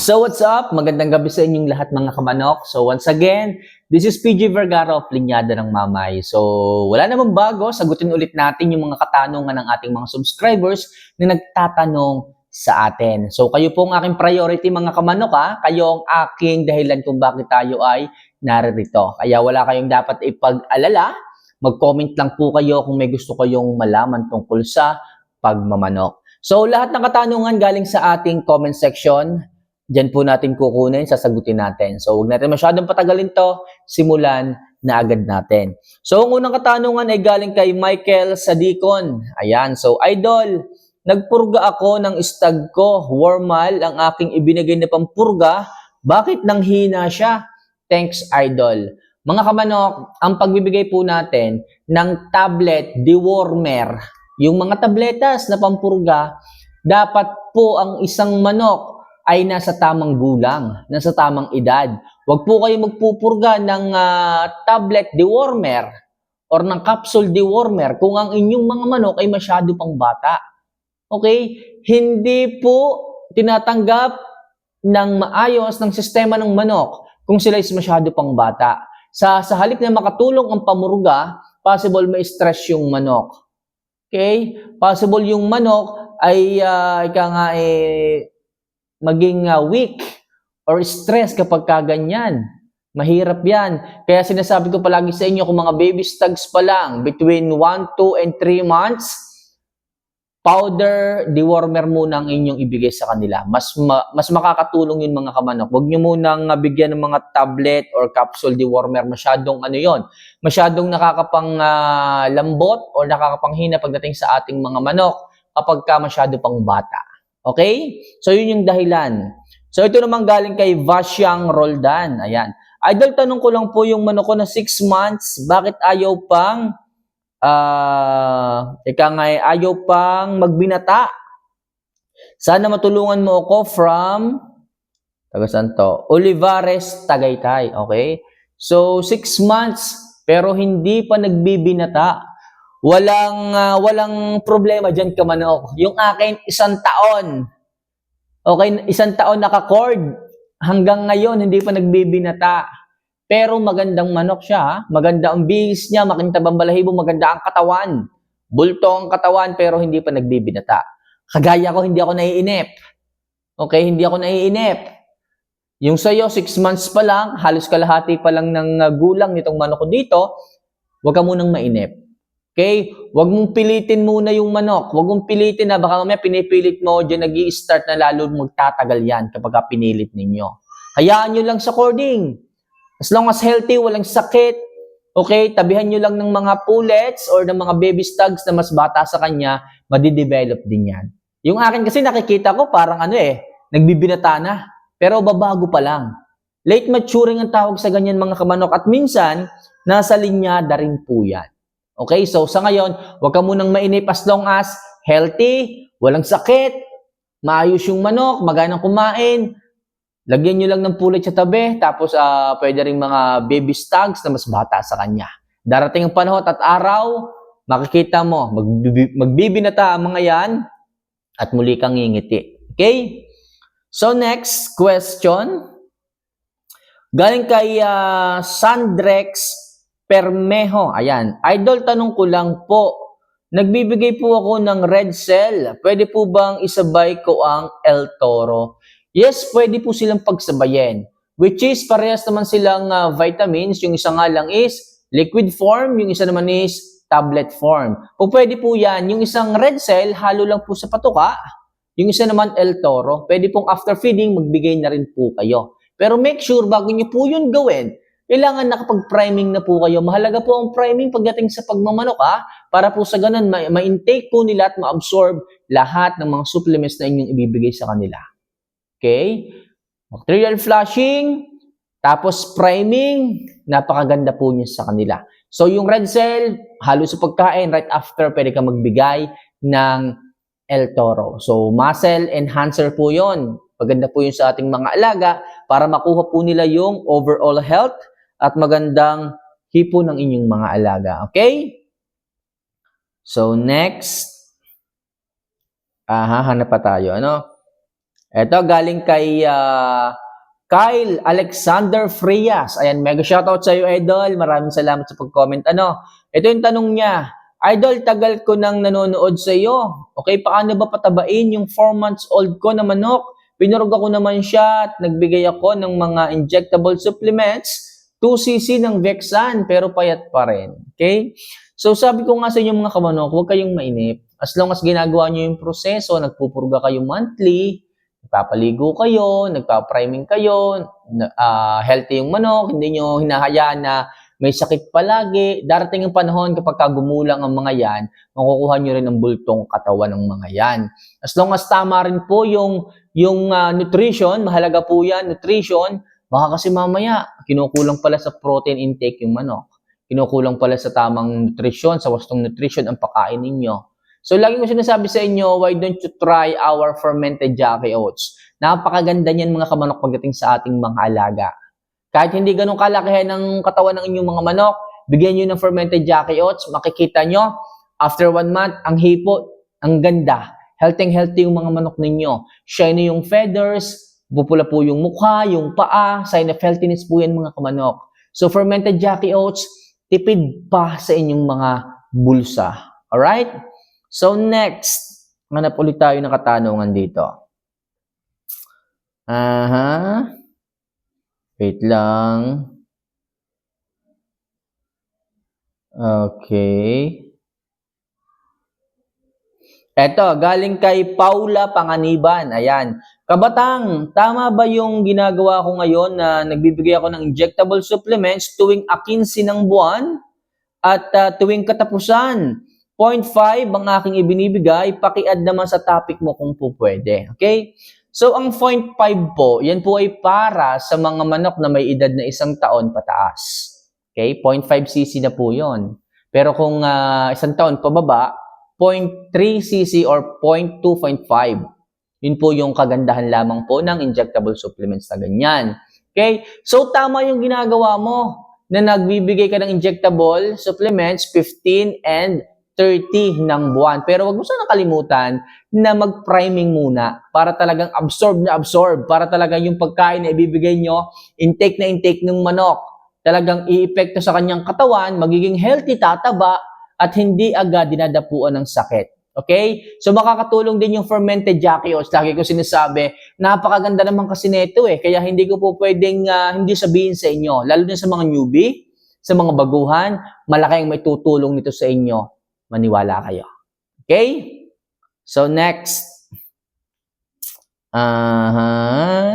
So what's up? Magandang gabi sa inyong lahat mga kamanok. So once again, this is PG Vergara of Linyada ng Mamay. So wala namang bago, sagutin ulit natin yung mga katanungan ng ating mga subscribers na nagtatanong sa atin. So kayo po ang aking priority mga kamanok ha. Kayo ang aking dahilan kung bakit tayo ay naririto. Kaya wala kayong dapat ipag-alala. Mag-comment lang po kayo kung may gusto kayong malaman tungkol sa pagmamanok. So lahat ng katanungan galing sa ating comment section. Diyan po natin kukunin, sasagutin natin. So, huwag natin masyadong patagalin to, simulan na agad natin. So, ang unang katanungan ay galing kay Michael Sadikon. Ayan, so, Idol, nagpurga ako ng stag ko, warmal ang aking ibinigay na pampurga, bakit nang hina siya? Thanks, Idol. Mga kamanok, ang pagbibigay po natin ng tablet dewormer, yung mga tabletas na pampurga, dapat po ang isang manok ay nasa tamang gulang, nasa tamang edad. Huwag po kayo magpupurga ng ah, tablet dewormer or ng capsule dewormer kung ang inyong mga manok ay masyado pang bata. Okay? Hindi po tinatanggap ng maayos ng sistema ng manok kung sila is masyado pang bata. Sa, sa halip na makatulong ang pamurga, possible may stress yung manok. Okay? Possible yung manok ay uh, ika nga eh, maging uh, weak or stress kapag kaganyan. Mahirap yan. Kaya sinasabi ko palagi sa inyo kung mga baby stags pa lang, between 1, 2, and 3 months, powder dewormer muna ang inyong ibigay sa kanila. Mas ma- mas makakatulong yun mga kamanok. Huwag nyo munang uh, bigyan ng mga tablet or capsule dewormer. Masyadong ano yon Masyadong nakakapang uh, lambot or nakakapanghina pagdating sa ating mga manok kapag ka masyado pang bata. Okay? So, yun yung dahilan. So, ito naman galing kay Vasyang Roldan. Ayan. Idol, tanong ko lang po yung manok ko na 6 months, bakit ayaw pang, ah, ika nga eh, ayaw pang magbinata? Sana matulungan mo ako from, taga saan to? Olivares, Tagaytay. Okay? So, 6 months, pero hindi pa nagbibinata. Walang ah, walang problema diyan ka manok. Yung akin isang taon. Okay, isang taon naka-cord. Hanggang ngayon hindi pa nagbibinata. Pero magandang manok siya, maganda ang bihis niya, makintab ang balahibo, maganda ang katawan. Bulto ang katawan pero hindi pa nagbibinata. Kagaya ko, hindi ako naiinip. Okay, hindi ako naiinip. Yung sa'yo, 6 months pa lang, halos kalahati pa lang ng ah, gulang nitong manok ko dito, huwag ka munang mainip. Okay? Huwag mong pilitin muna yung manok. Huwag mong pilitin na baka mamaya pinipilit mo, dyan nag start na lalo magtatagal yan kapag ka pinilit ninyo. Hayaan nyo lang sa cording. As long as healthy, walang sakit, okay, tabihan nyo lang ng mga pullets or ng mga baby stags na mas bata sa kanya, madidevelop din yan. Yung akin kasi nakikita ko parang ano eh, nagbibinata na. Pero babago pa lang. Late maturing ang tawag sa ganyan mga kamanok at minsan, nasa linyada rin po yan. Okay, so sa ngayon, huwag ka munang mainip as long as healthy, walang sakit, maayos yung manok, maganang kumain, lagyan nyo lang ng pulit sa tabi, tapos ah, pwede rin mga baby stags na mas bata sa kanya. Darating ang panahon at araw, makikita mo, magbibi- magbibinata ang mga yan, at muli kang ngingiti. Okay? So next question, galing kay ah, Sandrex Permejo. Ayan. Idol, tanong ko lang po. Nagbibigay po ako ng red cell. Pwede po bang isabay ko ang El Toro? Yes, pwede po silang pagsabayin. Which is, parehas naman silang ah, vitamins. Yung isa nga lang is liquid form, yung isa naman is tablet form. Po pwede po yan. Yung isang red cell, halo lang po sa patuka. Yung isa naman El Toro. Pwede pong after feeding, magbigay na rin po kayo. Pero make sure, bago nyo po yun gawin, kailangan nakapag-priming na po kayo. Mahalaga po ang priming pagdating sa pagmamanok ha, para po sa ganun, ma- ma-intake po nila at ma-absorb lahat ng mga supplements na inyong ibibigay sa kanila. Okay? Bacterial flushing, tapos priming, napakaganda po niya sa kanila. So yung red cell, halo sa pagkain, right after, pwede ka magbigay ng El Toro. So muscle enhancer po yon. Maganda po yun sa ating mga alaga para makuha po nila yung overall health at magandang hipo ng inyong mga alaga. Okay? So, next. Aha, hanap pa tayo. Ano? Ito, galing kay ah, Kyle Alexander Frias. Ayan, mega shoutout sa iyo, Idol. Maraming salamat sa pag-comment. Ano, ito yung tanong niya. Idol, tagal ko nang nanonood sa iyo. Okay, paano ba patabain yung 4 months old ko na manok? Pinurog ako naman siya at nagbigay ako ng mga injectable supplements 2cc ng Vexan pero payat pa rin. Okay? So sabi ko nga sa inyo mga kamanok, huwag kayong mainip. As long as ginagawa nyo yung proseso, nagpupurga kayo monthly, nagpapaligo kayo, nagpa-priming kayo, ah, healthy yung manok, hindi nyo hinahayaan na may sakit palagi. Darating ang panahon kapag ka gumulang ang mga yan, makukuha nyo rin ang bultong katawan ng mga yan. As long as tama rin po yung, yung ah, nutrition, mahalaga po yan, nutrition, baka kasi mamaya, kinukulang pala sa protein intake yung manok. Kinukulang pala sa tamang nutrition, sa wastong nutrition ang pakain ninyo. So, lagi ko sinasabi sa inyo, why don't you try our fermented Jackie Oats? Napakaganda niyan mga kamanok pagdating sa ating mga alaga. Kahit hindi ganun kalakihan ng katawan ng inyong mga manok, bigyan nyo ng fermented Jackie Oats, makikita nyo, after one month, ang hipo, ang ganda. Healthy healthy yung mga manok ninyo. Shiny yung feathers, pupula po yung mukha, yung paa, sign of healthiness po yan mga kamanok. So fermented Jackie Oats, tipid pa sa inyong mga bulsa. Alright? So next, hanap ulit tayo ng katanungan dito. Aha. Wait lang. Okay. Eto, galing kay Paula Panganiban. Ayan. Kabatang, tama ba yung ginagawa ko ngayon na nagbibigay ako ng injectable supplements tuwing 15 ng buwan at ah, tuwing katapusan? 0.5 ang aking ibinibigay, paki-add naman sa topic mo kung po pwede. Okay? So, ang 0.5 po, yan po ay para sa mga manok na may edad na isang taon pataas. Okay? 0.5 cc na po yon. Pero kung ah, isang taon pababa, 0.3 cc or 0.2.5. Yun po yung kagandahan lamang po ng injectable supplements na ganyan. Okay? So, tama yung ginagawa mo na nagbibigay ka ng injectable supplements 15 and 30 ng buwan. Pero wag mo sana kalimutan na mag-priming muna para talagang absorb na absorb, para talaga yung pagkain na ibibigay nyo, intake na intake ng manok, talagang iepekto sa kanyang katawan, magiging healthy, tataba, at hindi agad dinadapuan ng sakit. Okay? So makakatulong din yung fermented Jackie Oats. Lagi ko sinasabi, napakaganda naman kasi nito eh. Kaya hindi ko po pwedeng ah, hindi sabihin sa inyo, lalo na sa mga newbie, sa mga baguhan, malaki ang may tutulong nito sa inyo. Maniwala kayo. Okay? So next. Aha.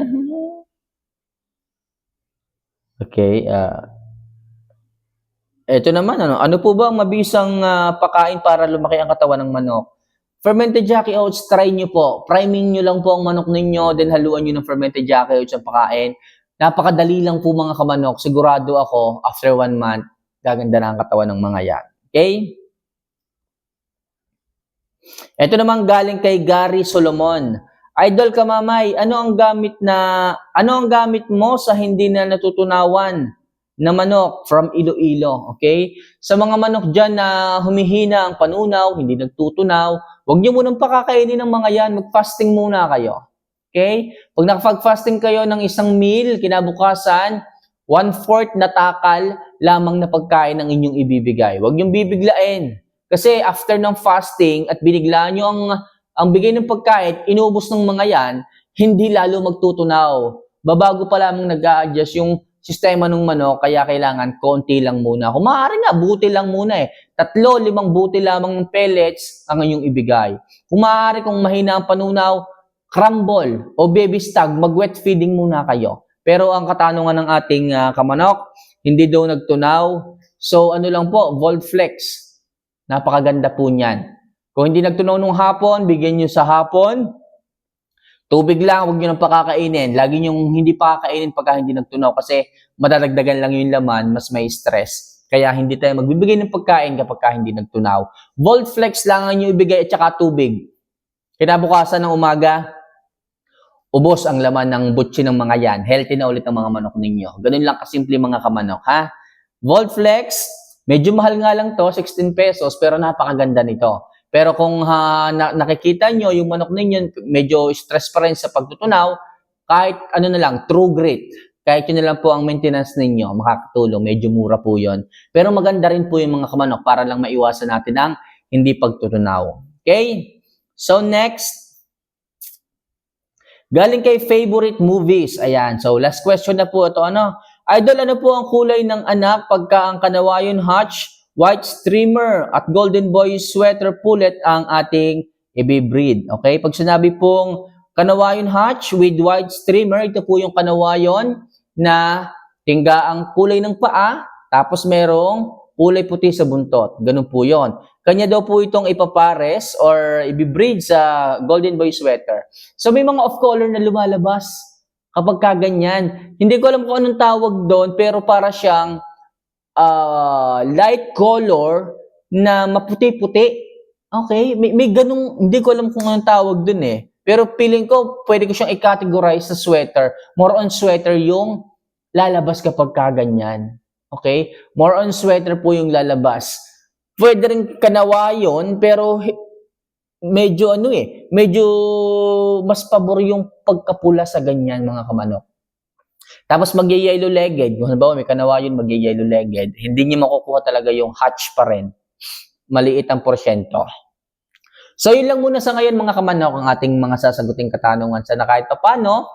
Okay, ah ito naman, ano, ano po ba ang mabisang ah, pakain para lumaki ang katawan ng manok? Fermented Jackie Oats, try nyo po. Priming nyo lang po ang manok ninyo, then haluan nyo ng fermented Jackie Oats ang pakain. Napakadali lang po mga kamanok. Sigurado ako, after one month, gaganda na ang katawan ng mga yan. Okay? Ito naman galing kay Gary Solomon. Idol Kamamay, ano ang gamit na ano ang gamit mo sa hindi na natutunawan na manok from Iloilo, okay? Sa mga manok diyan na humihina ang panunaw, hindi nagtutunaw, huwag niyo munang pakakainin ng mga yan, mag-fasting muna kayo. Okay? Pag nakapag-fasting kayo ng isang meal, kinabukasan, one-fourth na takal lamang na pagkain ang inyong ibibigay. Huwag niyong bibiglain. Kasi after ng fasting at binigla niyo ang ang bigay ng pagkain, inubos ng mga yan, hindi lalo magtutunaw. Babago pa lamang nag-a-adjust yung sistema ng manok, kaya kailangan konti lang muna. Kung maaari nga, buti lang muna eh. Tatlo, limang buti lamang ng pellets ang inyong ibigay. Kung maaari, kung mahina ang panunaw, crumble o baby stag, mag-wet feeding muna kayo. Pero ang katanungan ng ating ah, kamanok, hindi daw nagtunaw. So ano lang po, Volflex. Napakaganda po niyan. Kung hindi nagtunaw nung hapon, bigyan nyo sa hapon. Tubig lang, huwag nyo nang pakakainin. Lagi nyo hindi pakakainin pagka hindi nagtunaw kasi madadagdagan lang yung laman, mas may stress. Kaya hindi tayo magbibigay ng pagkain kapag ka hindi nagtunaw. Voltflex lang ang ibigay at saka tubig. Kinabukasan ng umaga, ubos ang laman ng butsi ng mga yan. Healthy na ulit ang mga manok ninyo. Ganun lang kasimple mga kamanok, ha? Voltflex, medyo mahal nga lang to, 16 pesos, pero napakaganda nito. Pero kung ha, na- nakikita nyo yung manok ninyo, medyo stress pa rin sa pagtutunaw, kahit ano na lang, true grit, kahit yun na lang po ang maintenance ninyo, makakatulong, medyo mura po yon. Pero maganda rin po yung mga kamanok para lang maiwasan natin ang hindi pagtutunaw. Okay? So next, galing kay favorite movies. Ayan, so last question na po ito. Ano? Idol, ano po ang kulay ng anak pagka ang kanawayon hatch, white streamer at golden boy sweater pullet ang ating i-breed. Okay? Pag sinabi pong kanawayon hatch with white streamer, ito po yung kanawayon na tingga ang kulay ng paa, tapos merong kulay puti sa buntot. Ganun po yon. Kanya daw po itong ipapares or ibibreed sa golden boy sweater. So may mga off-color na lumalabas kapag kaganyan. Hindi ko alam kung anong tawag doon, pero para siyang ah, light color na maputi-puti. Okay? May, may ganung, hindi ko alam kung anong tawag doon eh. Pero feeling ko, pwede ko siyang i-categorize sa sweater. More on sweater yung lalabas kapag kaganyan. Okay? More on sweater po yung lalabas. Pwede rin kanawayon, pero hi- medyo ano eh, medyo mas pabor yung pagkapula sa ganyan mga kamanok. Tapos magye-yellow legged, kung halimbawa may kanawayon magye-yellow legged, hindi niyo makukuha talaga yung hatch pa rin. Maliit ang porsyento. So yun lang muna sa ngayon mga kamanok ang ating mga sasaguting katanungan sa na kahit pa paano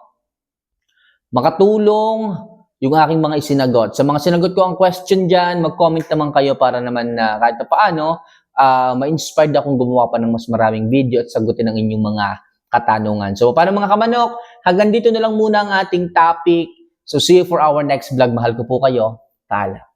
makatulong yung aking mga isinagot. Sa mga sinagot ko ang question dyan, mag-comment naman kayo para naman na kahit pa paano, ah, ma-inspired akong gumawa pa ng mas maraming video at sagutin ang inyong mga katanungan. So, paano mga kamanok? Hanggang dito na lang muna ang ating topic. So, see you for our next vlog. Mahal ko po kayo. Paalam.